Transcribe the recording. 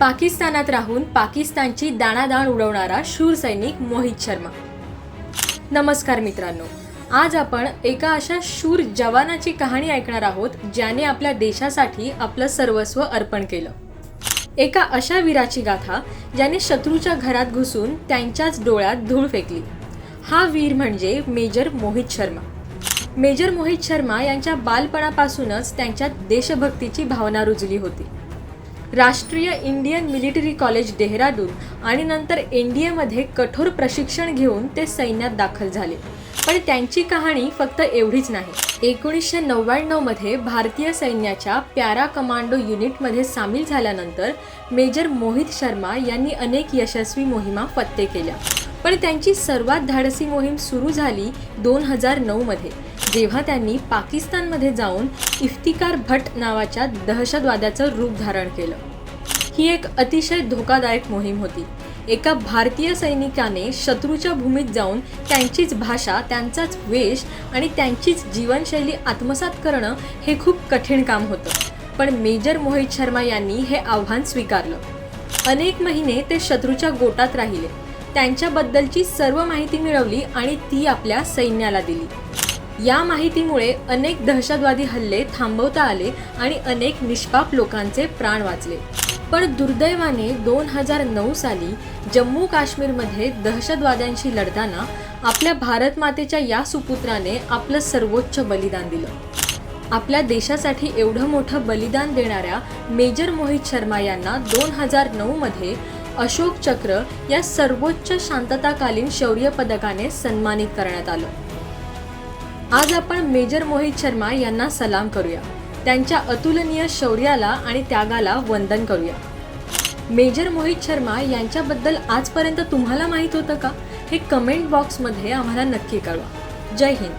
पाकिस्तानात राहून पाकिस्तानची दाणादाण उडवणारा शूर सैनिक मोहित शर्मा. नमस्कार मित्रांनो आज आपण एका अशा शूर जवानाची कहाणी ऐकणार आहोत ज्याने आपल्या देशासाठी आपलं सर्वस्व अर्पण केलं. एका अशा वीराची गाथा ज्याने शत्रूच्या घरात घुसून त्यांच्याच डोळ्यात धूळ फेकली. हा वीर म्हणजे मेजर मोहित शर्मा. मेजर मोहित शर्मा यांच्या बालपणापासूनच त्यांच्यात देशभक्तीची भावना रुजली होती. राष्ट्रीय इंडियन मिलिटरी कॉलेज डेहराडून आणि नंतर एन डी एमध्ये कठोर प्रशिक्षण घेऊन ते सैन्यात दाखल झाले. पण त्यांची कहाणी फक्त एवढीच नाही. एकोणीसशे नव्याण्णवमध्ये भारतीय सैन्याच्या प्यारा कमांडो युनिटमध्ये सामील झाल्यानंतर मेजर मोहित शर्मा यांनी अनेक यशस्वी मोहिमा फत्ते केल्या. पण त्यांची सर्वात धाडसी मोहीम सुरू झाली दोन हजार नऊमध्ये जेव्हा त्यांनी पाकिस्तानमध्ये जाऊन इफ्तिकार भट नावाच्या दहशतवाद्याचं रूप धारण केलं. ही एक अतिशय धोकादायक मोहीम होती. एका भारतीय सैनिकाने शत्रूच्या भूमीत जाऊन त्यांचीच भाषा त्यांचाच वेश आणि त्यांचीच जीवनशैली आत्मसात करणं हे खूप कठीण काम होतं. पण मेजर मोहित शर्मा यांनी हे आव्हान स्वीकारलं. अनेक महिने ते शत्रूच्या गोटात राहिले. त्यांच्याबद्दलची सर्व माहिती मिळवली आणि ती आपल्या सैन्याला दिली. या माहितीमुळे अनेक दहशतवादी हल्ले थांबवता आले आणि अनेक निष्पाप लोकांचे प्राण वाचले. पण दुर्दैवाने दोन हजार नऊ साली जम्मू काश्मीरमध्ये दहशतवाद्यांशी लढताना आपल्या भारत मातेच्या या सुपुत्राने आपलं सर्वोच्च बलिदान दिलं. आपल्या देशासाठी एवढं मोठं बलिदान देणाऱ्या मेजर मोहित शर्मा यांना दोन हजार नऊमध्ये अशोक चक्र या सर्वोच्च शांतताकालीन शौर्य पदकाने सन्मानित करण्यात आलं. आज आपण मेजर मोहित शर्मा यांना सलाम करूया. त्यांच्या अतुलनीय शौर्याला आणि त्यागाला वंदन करूया. मेजर मोहित शर्मा यांच्याबद्दल आजपर्यंत तुम्हाला माहीत होतं का? हे कमेंट बॉक्समध्ये आम्हाला नक्की कळवा. जय हिंद.